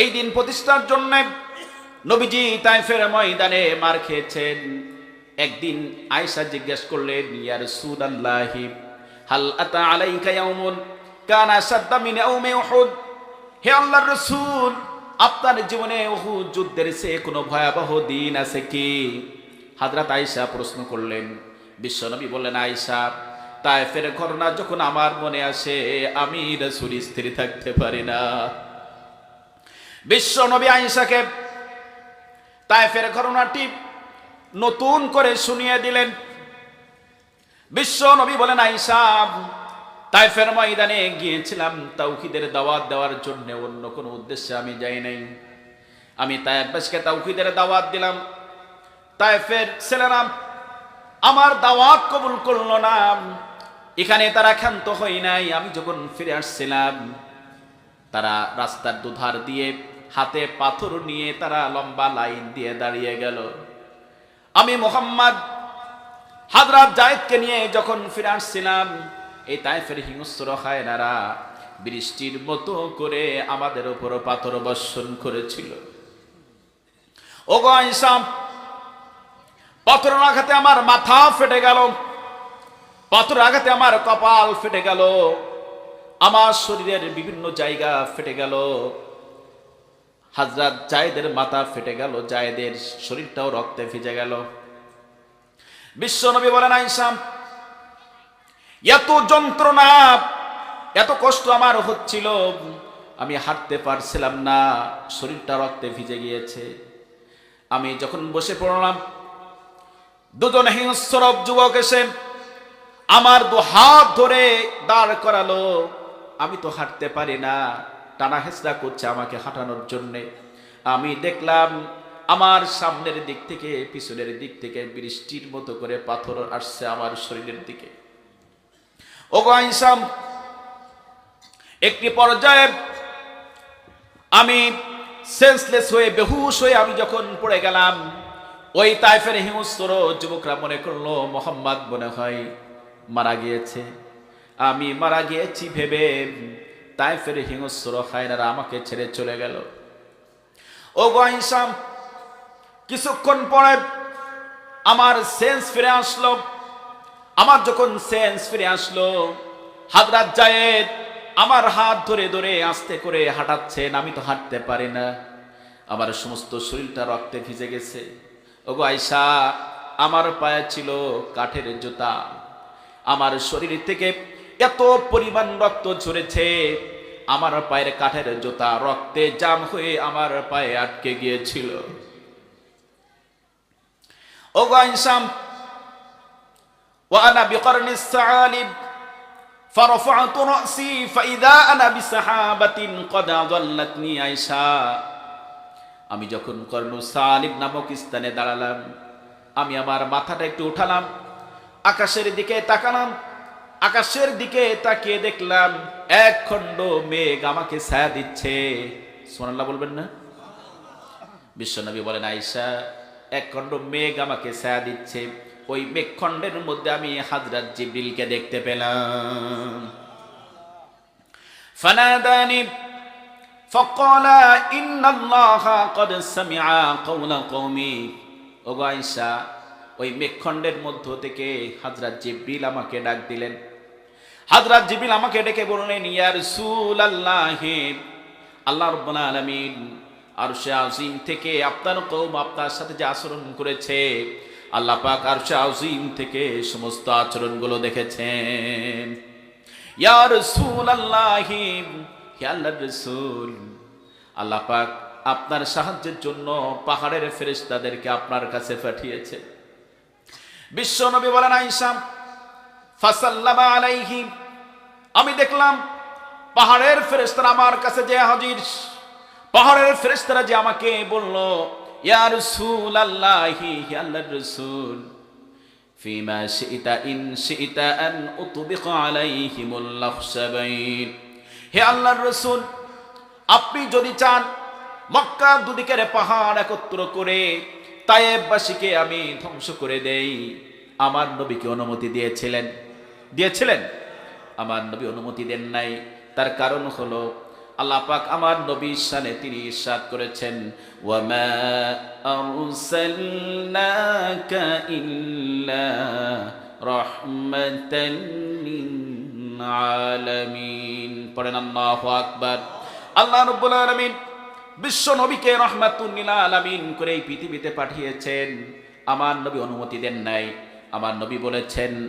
এই দিন প্রতিষ্ঠার জন্য নবীজি তাইফের ময়দানে মার খেয়েছেন। একদিন আয়েশা জিজ্ঞেস করলেন, ইয়া রাসূলুল্লাহি, হাল আতা আলাইকা ইয়াউমুন? কানা সাদ্দা মিন ইয়াউমি উহুদ? হে আল্লাহর রাসূল, আপনার জীবনে উহুদ যুদ্ধের সে কোনো ভয়াবহ দিন আছে কি? হাজরাত আয়েশা প্রশ্ন করলেন, বিশ্বনবী বললেন, আয়েশা, তাইফের ঘটনা যখন আমার মনে আসে, আমি রাসূল স্থির থাকতে পারি না। বিশ্ব নবী আইসাকে তাইফের ঘটনাটি নতুন করে শুনিয়ে দিলেন। বিশ্ব নবী বলেন, আইসা তাইফের ময়দানে গিয়েছিলাম। তাউহিদের দাওয়াত দেওয়ার জন্য অন্য কোনো উদ্দেশ্যে আমি যাই নাই। আমি তাইফবাসকে তাউহিদের দাওয়াত দিলাম। তাইফের ছেলেরা আমার দাওয়াত কবুল করল না। এখানে তারা ক্ষান্ত হই নাই। আমি যখন ফিরে আসছিলাম, তারা রাস্তার দুধার দিয়ে হাতে পাথর নিয়ে তারা লম্বা লাইন দিয়ে দাঁড়িয়ে গেল। আমি মোহাম্মদ হাজরাত জায়েদকে নিয়ে যখন ফিরে আসছিলাম, এই তাইফের হিংস্র হায়নারা বৃষ্টির মতো করে আমাদের উপর পাথর বর্ষণ করেছিল। ও গো আইসাম পাথরের আঘাতে আমার মাথা ফেটে গেল পাথরের আঘাতে আমার কপাল ফেটে গেল, আমার শরীরের বিভিন্ন জায়গা ফেটে গেল। হাজরাত জায়েদের মাথা ফেটে গেল, জায়েদের শরীরটাও রক্তে ভিজে গেল। বিশ্বনবী বলেন আইসাম এত যন্ত্রণা, এত কষ্ট আমার হচ্ছিল, আমি হাঁটতে পারছিলাম না, শরীরটা রক্তে ভিজে গিয়েছে। আমি যখন বসে পড়লাম, দুজন হিংস্র যুবক এসে আমার দু হাত ধরে দাঁড় করালো, আমি তো হাঁটতে পারি না। টানা হেঁচড়া করছে আমাকে হাঁটানোর জন্যে। আমি দেখলাম আমার সামনের দিক থেকে, পিছনের দিক থেকে বৃষ্টির মতো করে পাথর আসছে আমার শরীরের দিকে। ও আইসাম একটি পর্যায়ে আমি সেন্সলেস হয়ে, বেহুশ হয়ে আমি যখন পড়ে গেলাম, ওই তাইফের হিংস্র যুবকরা মনে করল, মোহাম্মদ মনে হয় মারা গিয়েছে। আমি মারা গিয়েছি ভেবে তাইফের হিংস্র হায়নারা আমাকে ছেড়ে চলে গেল। ও গাইসাম কিছুক্ষণ পরে আমার সেন্স ফিরে আসলো। আমার যখন সেন্স ফিরে আসলো, হাজরাত জায়েদ আমার হাত ধরে ধরে আস্তে করে হাঁটাচ্ছেন, আমি তো হাঁটতে পারি না। আমার সমস্ত শরীরটা রক্তে ভিজে গেছে। ওগো আয়সা আমার পায়ে ছিল কাঠের জুতা। আমার শরীর থেকে এত পরিমাণ রক্ত ঝরেছে আমার পায়ের কাঠের জুতা রক্তে জাম হয়ে আমার পায়ে আটকে গিয়েছিল ওগো আইসাম وأنا بقرن الثعالب فرفعت رأسي فإذا أنا بسحابة قد ظلتني عيشا আমি যখন কর্ণ সালিব নামক স্থানে দাঁড়ালাম আমি আমার মাথাটা একটু উঠালাম আকাশের দিকে তাকালাম আকাশের দিকে তাকিয়ে দেখলাম এক খণ্ড মেঘ আমাকে ছায়া দিচ্ছে সোনাল্লাহ বলবেন না বিশ্বনবী বলেন আইসা এক খণ্ড মেঘ আমাকে ছায়া দিচ্ছে ওই মেঘখণ্ডের মধ্যে আমি হাজরাত জিব্রিলকে দেখতে পেলাম ফানাদানি فقال إن الله قد سمع قول قومي ওগো আয়েশা ওই মেঘখণ্ডের মধ্য থেকে হাজরাত জিব্রিল আমাকে ডাক দিলেন হাজরাত জিবিল আমাকে ডেকে বললেন, ইয়া রাসূলুল্লাহ, আল্লাহ রাব্বুল আলামিন, আরশে আজিম থেকে আপনার কওম আপনার সাথে যে আচরণ করেছে, আল্লাহ পাক আরশে আজিম থেকে সমস্ত আচরণগুলো দেখেছেন। ইয়া রাসূলুল্লাহ, হে আল্লাহর রাসূল, আল্লাহ পাক আপনার সাহায্যের জন্য পাহাড়ের ফেরেশতাদেরকে আপনার কাছে পাঠিয়েছে। বিশ্ব নবী বলেন আইসাম ফাসাল্লামা আলাইহি। আমি দেখলাম, পাহাড়ের ফেরেশতারা আমার কাছে যে হাজির, পাহাড়ের ফেরেশতারা যে আমাকে বলল, ইয়া রাসূলুল্লাহি, হে আল্লাহর রাসূল, ফিমা শিইতা ইন শিইতা আন উতবিক আলাইহিমুল লাখসাবাইন। হে আল্লাহর রসুল, আপনি যদি চান মক্কার দুদিকের পাহাড় একত্র করে তায়েববাসীকে আমি ধ্বংস করে দেই, আমার নবীকে অনুমতি দিয়েছিলেন। দিয়েছিলেন। আমার নবী অনুমতি দেন নাই। তার কারণ হলো, আল্লাহ পাক আমার নবীর সানে তিনি ইরশাদ করেছেন, ওয়ামা ইল্লা আলামিন করে এই পৃথিবীতে পাঠিয়েছেন। আমার নবী অনুমতি দেন নাই। আমার নবী বলেছেন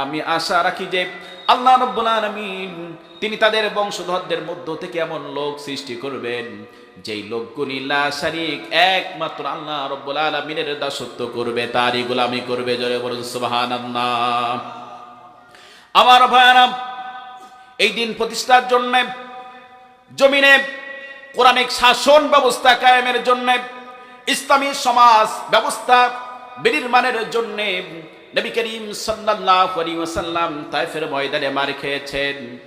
আমি আশা রাখি যে আল্লাহ রব্বুল আলামিন, তিনি তাদের বংশধরদের মধ্য থেকে এমন লোক সৃষ্টি করবেন, যেই লোকগুলি লা শারিক, একমাত্র আল্লাহ রব্বুল আলামিনের দাসত্ব করবে, তারই গোলামি করবে জয় বলুন সুবহানাল্লাহ। আমার ভাইয়ারা, এই দিন প্রতিষ্ঠার জন্য, জমিনে কোরআনিক শাসন ব্যবস্থা কায়েমের জন্য, ইসলামী সমাজ ব্যবস্থা বিনির্মাণের জন্য নবী করিম সাল্লাল্লাহু আলাইহি ওয়াসাল্লাম তাইফের ময়দানে মার খেয়েছেন।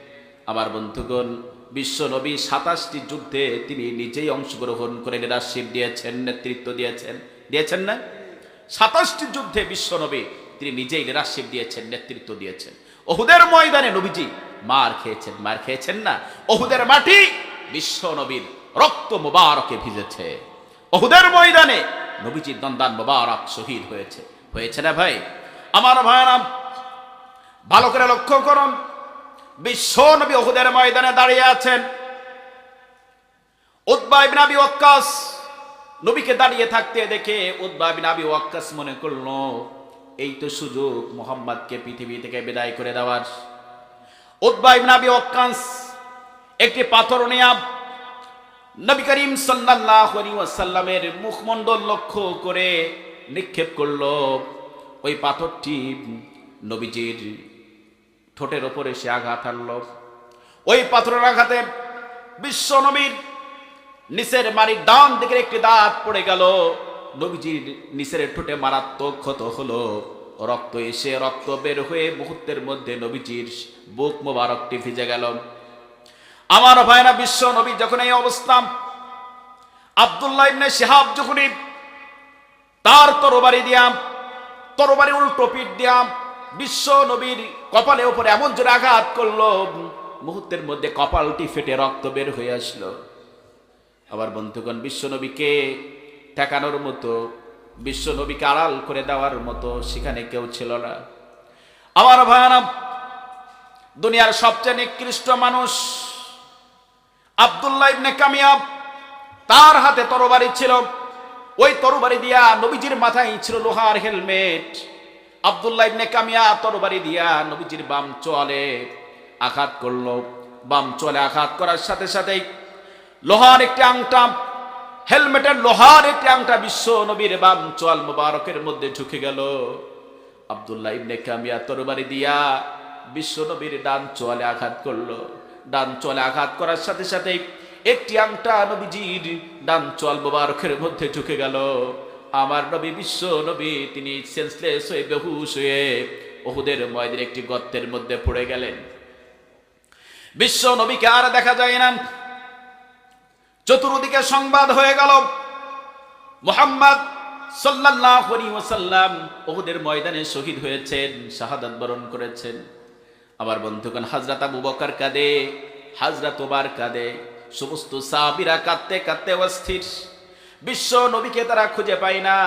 আমার বন্ধুগণ, বিশ্ব নবী সাতাশটি যুদ্ধে তিনি নিজেই অংশগ্রহণ করে লিডারশিপ দিয়েছেন, নেতৃত্ব দিয়েছেন। দিয়েছেন না? সাতাশটি যুদ্ধে বিশ্ব নবী তিনি নিজেই লিডারশিপ দিয়েছেন, নেতৃত্ব দিয়েছেন। ওহুদের ময়দানে নবীজি মার খেয়েছেন। মার খেয়েছেন না? ওহুদের মাটি বিশ্ব নবীর রক্ত মোবারকে ভিজেছে। ওহুদের ময়দানে নবীজির দন্দান মোবারক শহীদ হয়েছে। হয়েছে না ভাই? আমার ভাইরাম, ভালো করে লক্ষ্য করুন, বিশ্ব নবী ওহুদের ময়দানে দাঁড়িয়ে আছেন। উদ্বা ইবনে আবি ওয়াক্কাস নবীকে দাঁড়িয়ে থাকতে দেখে উদ্বা ইবনে আবি ওয়াক্কাস মনে করল, এই তো সুযোগ মোহাম্মদকে পৃথিবী থেকে বিদায় করে দেওয়ার। উদ্বা ইবনে আবি ওয়াক্কাস একটি পাথর নিয়ে নবী করিম সাল্লাল্লাহু আলাইহি ওয়াসাল্লামের মুখমণ্ডল লক্ষ্য করে নিক্ষেপ করল। ওই পাথরটি নবীজির ঠোঁটের ওপরে সে আঘাত আনল ওই পাথরের আঘাতে বিশ্ব নবীর নিচের মারির ডান দিকের একটি দাঁত পড়ে গেল। নবীজির নিচের ঠোঁটে মারাত্মক ক্ষত হলো। রক্ত এসে রক্ত বের হয়ে মুহূর্তের মধ্যে নবীজির বুক মোবারকটি ভিজে গেল। আমার ভাইরা, বিশ্ব নবী যখন এই অবস্থা, আব্দুল্লাহ ইবনে শিহাব যখনই তার তরবারি দিয়াম তরবারি উল্টো পিঠ দিয়াম বিশ্ব নবীর কপালে উপরে এমন জোরে আঘাত করল, মুহূর্তের মধ্যে কপালটি ফেটে রক্ত বের হয়ে আসলো। আবার বন্ধুগণ, বিশ্ব নবীকে ঠেকানোর মতো, বিশ্ব নবীকে আড়াল করে দেওয়ার মতো সেখানে কেউ ছিল না। আমার ভাইয়ারা দুনিয়ার সবচেয়ে নিকৃষ্ট মানুষ আব্দুল্লাহ ইবনে কামিয়াব, তার হাতে তরবারি ছিল। ওই তরবারি দিয়া নবীজির মাথায় ছিল লোহার হেলমেট। আব্দুল্লাহ ইবনে কামিয়া তরবারি দিয়া নবীজির বাম চলে আঘাত করল। বাম চলে আঘাত করার সাথে সাথেই লোহার একটি আংটা, হেলমেটের লোহার একটি আংটা বিশ্ব নবীর বাম চল মোবারকের মধ্যে ঢুকে গেল। আব্দুল্লাহ ইবনে কামিয়া তরবারি দিয়া বিশ্ব নবীর ডান চলে আঘাত করল। ডান চলে আঘাত করার সাথে সাথে একটি আংটা নবীজির ডান চল মোবারকের মধ্যে ঢুকে গেল। আমার নবী, বিশ্ব নবী, তিনি সেন্সলেস হয়ে, বেহুশ হয়ে ওহুদের ময়দের একটি গর্তের মধ্যে পড়ে গেলেন। বিশ্ব নবীকে আর দেখা যায় না। চতুর্দিকে সংবাদ হয়ে গেল। মোহাম্মদ সাল্লাল্লাহু ওহুদের ময়দানে শহীদ হয়েছেন, শাহাদাত বরণ করেছেন। আমার বন্ধুগণ হাজরাত আবু বকর কাঁদে হাজরাত ওবার কাঁদে। সমস্ত সাহাবীরা কাঁদতে কাঁদতে অস্থির। বিশ্ব নবীকে তারা খুঁজে পায় না।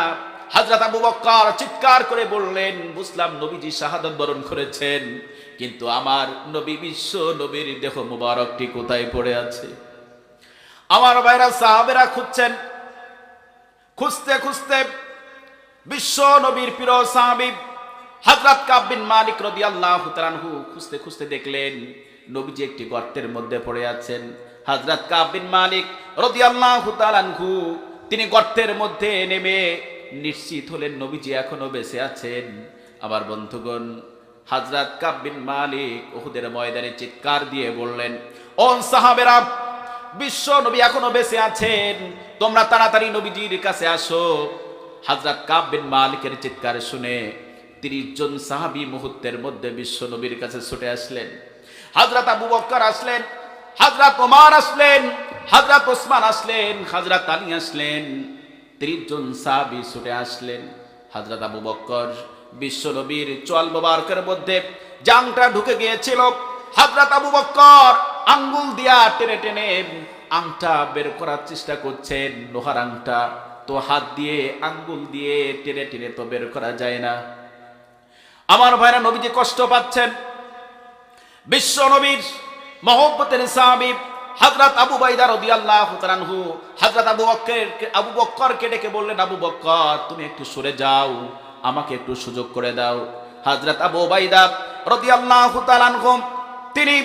হাজরাত আবু বক্কর চিৎকার করে বললেন, বুঝলাম নবীজি শাহাদত বরণ করেছেন, কিন্তু আমার নবী বিশ্ব নবীর দেহ মুবারকটি কোথায় পড়ে আছে? আমার ভাইরা সাহাবেরা খুঁজছেন। খুঁজতে খুঁজতে বিশ্ব নবীর প্রিয় সাহাবী হযরত কাব বিন মালিক রাদিয়াল্লাহু তাআলাহু খুঁজতে খুঁজতে দেখলেন, নবীজি একটি গর্তের মধ্যে পড়ে আছেন। হযরত কাব বিন মালিক রাদিয়াল্লাহু তাআলাহু তিনি গর্তের মধ্যে নেমে নিশ্চিত হলেন, নবীজি এখনও বেঁচে আছেন। আবার বন্ধুগণ, হযরত কাব বিন মালিক উহুদের ময়দানে চিৎকার দিয়ে বললেন, ও সাহাবেরা, বিশ্ব নবী এখনও বেঁচে আছেন, তোমরা তাড়াতাড়ি নবীজির কাছে আসো। হাজরত কাব বিন মালিকের চিৎকার শুনে তিরিশ জন সাহাবি মুহূর্তের মধ্যে বিশ্ব নবীর কাছে ছুটে আসলেন। হাজরাত আবু বক্কর আসলেন হাজরাত ওমার আসলেন হাজরাত ওসমান আসলেন হাজরাত আলী আসলেন, তিরিশ জন ছুটে আসলেন। হাজরাত আবু বক্কর বিশ্ব নবীর চল মোবারকের মধ্যে জাংটা ঢুকে গিয়েছিল। হাজরাত আবু বক্কর আঙ্গুল দিয়া টেনে টেনে আংটা বের করার চেষ্টা করছেন, লোহার আংটা। তো হাত দিয়ে, আঙ্গুল দিয়ে টেনে টেনে তো বের করা যায় না। আমার ভাইরা নবীজি কষ্ট পাচ্ছেন। বিশ্ব নবীর মহব্বতের সাহাবি হযরত আবু বাইদা রাদিয়াল্লাহু তাআলাহু হযরত আবু বকর আবু বক্করকে ডেকে বললেন, আবু বক্কর, তুমি একটু সরে যাও, আমাকে একটু সুযোগ করে দাও। হযরত আবু বাইদা রাদিয়াল্লাহু তাআলাহু তিনি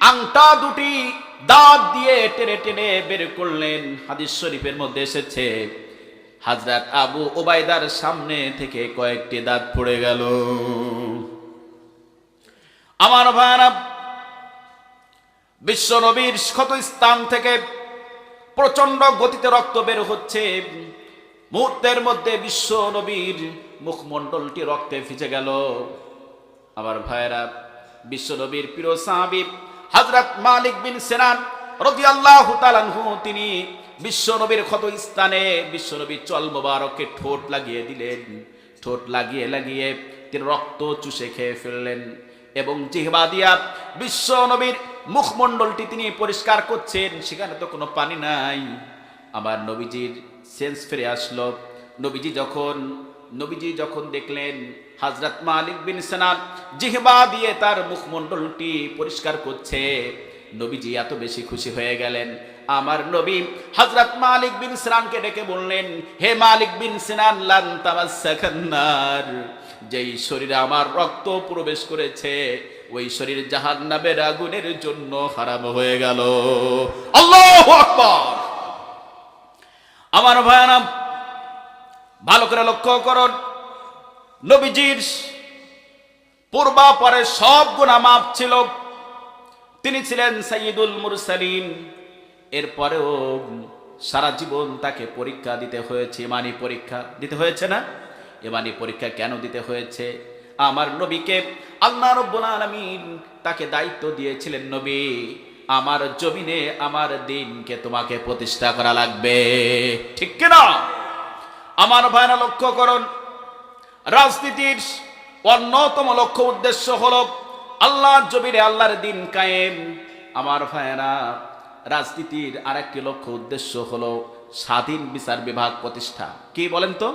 আংটা দুটি দাঁত দিয়ে টেনে টেনে বের করলেন। হাদিস শরীফের মধ্যে এসেছে হাজরাত আবু ওবায়দার সামনে থেকে কয়েকটি দাঁত পড়ে গেল। আমার ভাইরা বিশ্ব নবীর ক্ষত স্থান থেকে প্রচণ্ড গতিতে রক্ত বের হচ্ছে। মুহূর্তের মধ্যে বিশ্ব নবীর মুখমণ্ডলটি রক্তে ভিজে গেল। আমার ভাইরা বিশ্ব নবীর প্রিয় সাহাবিব হযরত মালিক বিন সিনান রাদিয়াল্লাহু তাআলাহু তিনি বিশ্ব নবীর ক্ষত স্থানে বিশ্ব নবীর চল মোবারককে ঠোঁট লাগিয়ে দিলেন। ঠোঁট লাগিয়ে লাগিয়ে তিনি রক্ত চুষে খেয়ে ফেললেন এবং জিহবা দিয়া বিশ্ব নবীর মুখমণ্ডলটি তিনি পরিষ্কার করছেন, সেখানে তো কোনো পানি নাই। আমার নবীজির সেন্স ফিরে আসলো। নবীজি যখন নবীজি যখন দেখলেন হাজরত মালিক বিন সেনান জিহবা দিয়ে তার মুখমণ্ডলটি পরিষ্কার করছে, নবীজি এত বেশি খুশি হয়ে গেলেন। আমার নবী হজরত মালিক বিন সিনানকে ডেকে বললেন, হে মালিক বিন সিনান যেই শরীরে আমার রক্ত প্রবেশ করেছে ওই শরীর জাহান্নামের আগুনের জন্য হারাম হয়ে গেল। আল্লাহু আকবার। আমার ভয়ানাম ভালো করে লক্ষ্য করুন। নবীজির পূর্বাপরে সব গুণা মাপ ছিল। তিনি ছিলেন সাইয়দুল মুরসালিন। এরপরেও সারা জীবন তাকে পরীক্ষা দিতে হয়েছে, ইমানি পরীক্ষা দিতে হয়েছে না? ইমানি পরীক্ষা কেন দিতে হয়েছে? আমার নবীকে আল্লাহ রব্বুল আলামিন তাকে দায়িত্ব দিয়েছিলেন, নবী, আমার জমিনে আমার দিনকে তোমাকে প্রতিষ্ঠা করা লাগবে। ঠিক কিনা? আমার ভাইরা লক্ষ্য করুন, রাজনীতির অন্যতম লক্ষ্য উদ্দেশ্য হলো আল্লাহ জমিনে আল্লাহর দিন কায়েম। আমার ভাইয়েরা রাজনীতির আরেকটি লক্ষ্য উদ্দেশ্য হলো স্বাধীন বিচার বিভাগ প্রতিষ্ঠা। কি বলেন তো?